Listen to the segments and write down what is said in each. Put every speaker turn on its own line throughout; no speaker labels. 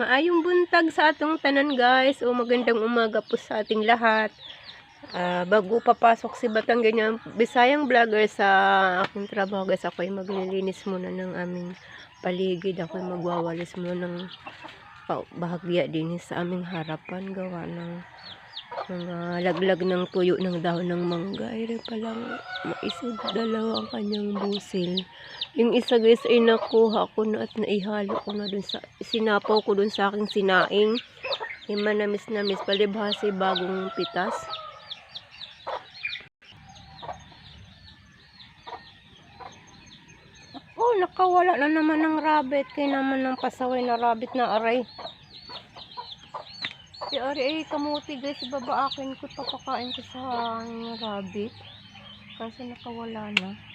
Maayong buntag sa atong tanan guys. O magandang umaga po sa ating lahat. Ah, bago papasok si Batang ganyan, Bisayang vlogger sa aking trabaho guys. Ako ay maglilinis muna ng aming paligid. Ako ay magwawalis muna ng bahagya din sa aming harapan. Gawa ng mga laglag ng tuyo ng dahon ng mangga. Ay palang maisod dalawa ang kanyang busil. Yung isa guys ay nakuha ko na at naihalo ko na dun sa, sinapaw ko dun sa aking sinaing. Yung manamis namis palibhasi bagong pitas. Oh, nakawala na naman ng rabbit. Kaya naman ng pasaway na rabbit na aray. Si Ari ay kamuti guys. Babaakin ko. Papakain ko sa rabbit. Kasi nakawala na.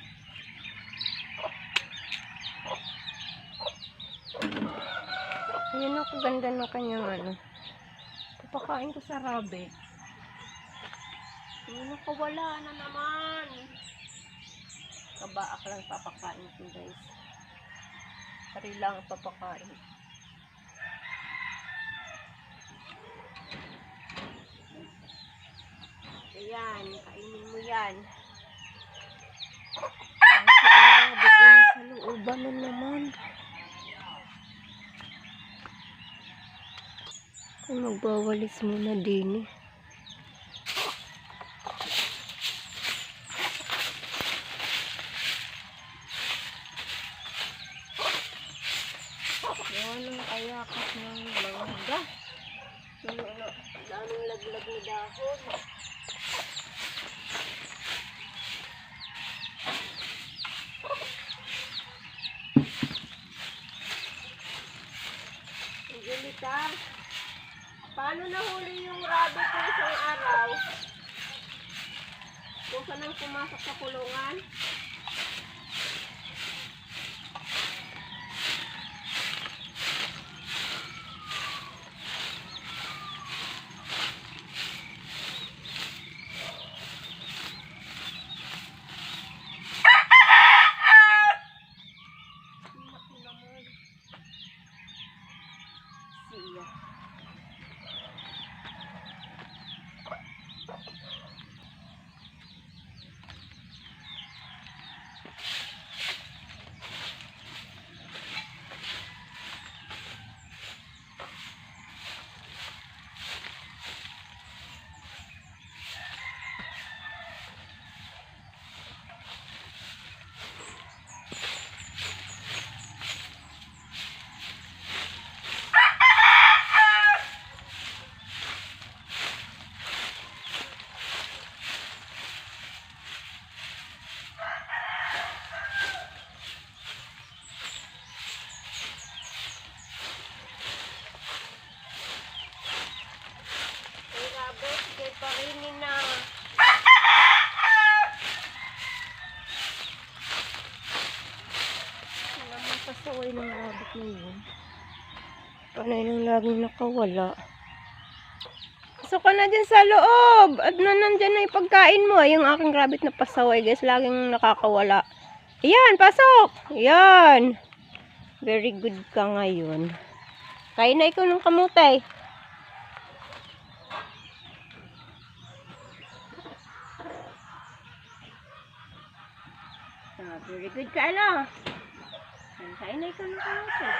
Ayan ang kaganda ng kanyang ano. Papakain ko sa rabbit. Ayan, nakawala na naman. Kabaak lang papakain ko guys. Pari lang ang papakain. Ayan, kainin mo yan. Ang rabbit ay nasa looban na naman. Ay, magbawalis muna din eh. Yan ang ayakas ng ano, daming laglag ni dahon. Angelita, paano nahuli yung rabbit ko isang araw? Kung saan pumasok sa kulungan? Laki naman. Siya. Ay, rabbit, kay parinin na. Wala naman pasaway ng rabbit na yun. Panay nang laging nakawala. Pasok ka na dyan sa loob. At na nandyan na yung pagkain mo. Yung aking rabbit na pasaway, guys, laging nakakawala. Ayan, pasok! Ayan. Very good ka ngayon. Kain na ikaw ng kamutay. Ah, very good ka, ano? Na ikaw ng kamutay.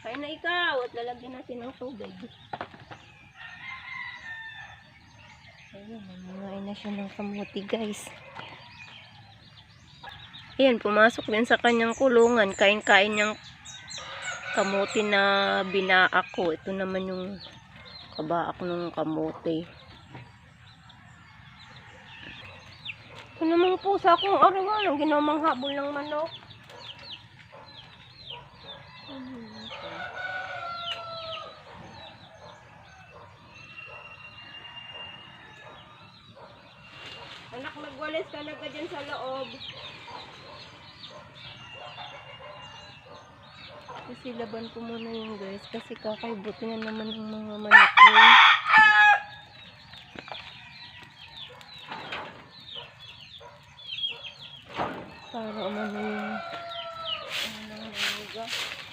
Kain na ikaw. At lalagyan natin ng tubig. Ayun, nangungain na siya ng kamuti, guys. Ayan, pumasok din sa kanyang kulungan. Kain-kain niyang kamuti na binaak ko. Ito naman yung kabaak ng kamuti. Ito naman po sa akong arawan. Ang ginawang habol ng manok. Anak, magwalis talaga dyan sa loob. Kasi laban ko muna yung guys. Kasi kakaibuti na naman ng mga manok ko. Para umano yung ano ng mga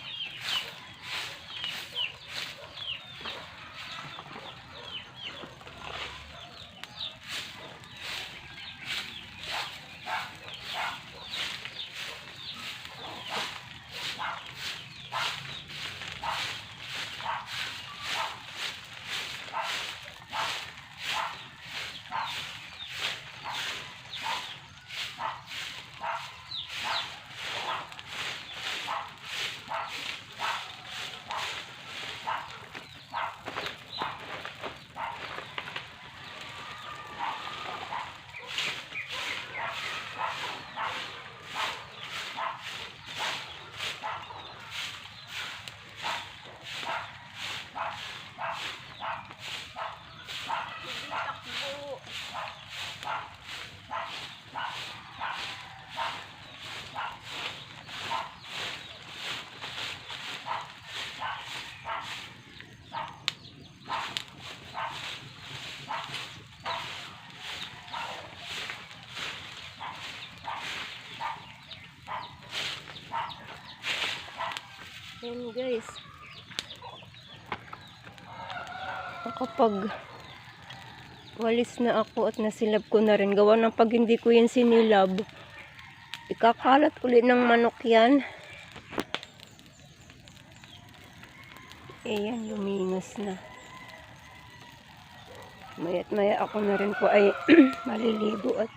guys. Kapag walis na ako at nasilab ko na rin, gawa ng pag hindi ko yan sinilab, ikakalat ulit ng manok yan. Ayan, luminos na. Maya't maya ako na rin po ay maliligo at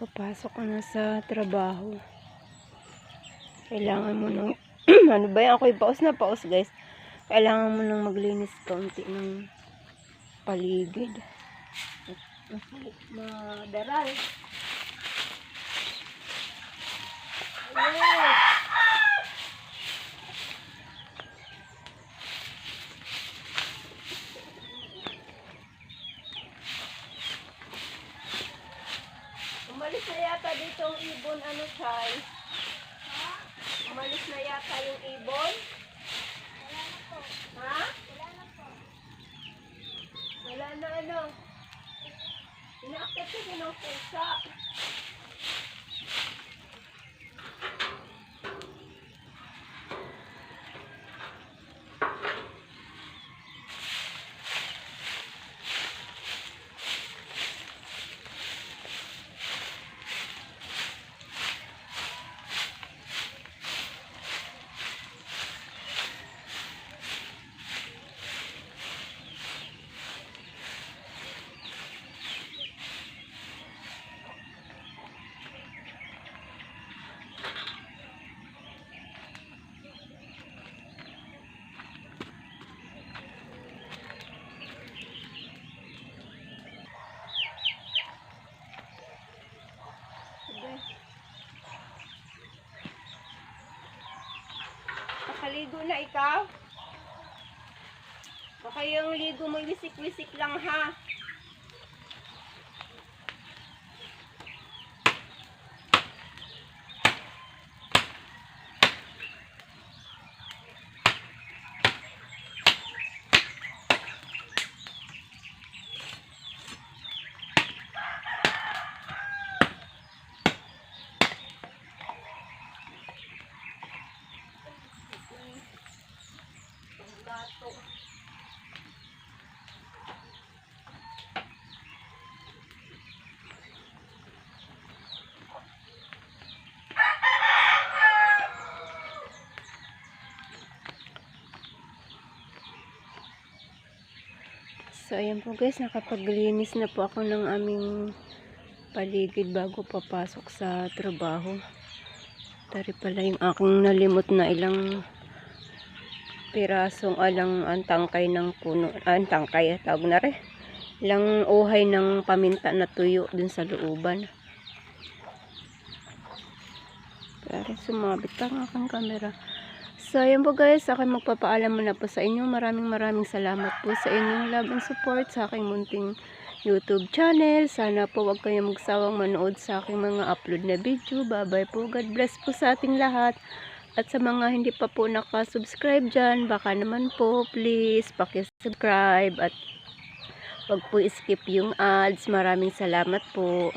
papasok na sa trabaho. Kailangan mo nang, ano ba yan? Ako'y paus na paus guys. Kailangan mo nang maglinis kaunti ng paligid. Madaral. Yes. Umalis na yata dito ang ibon, ano, Chay? Umalis na yata yung ibon? Ha? Wala na ano. Inaakit ko din ang pusa. Nakaligo na ikaw? Baka yung ligo mo wisik-wisik lang ha. So, ayan po guys, nakapaglinis na po ako ng aming paligid bago papasok sa trabaho. Tari pala yung aking nalimot na ilang pirasong alang ang tangkay ng puno, ah, ang tangkay, tawag na rin. Ilang uhay ng paminta na tuyo dun sa looban. Pero sumabit ka ang aking camera. So, ayan po guys, akin magpapaalam muna po sa inyo. Maraming maraming salamat po sa inyong love and support sa aking munting YouTube channel. Sana po wag kayong magsawang manood sa aking mga upload na video. Bye-bye po. God bless po sa ating lahat. At sa mga hindi pa po nakasubscribe dyan, baka naman po, please, pakisubscribe at wag po skip yung ads. Maraming salamat po.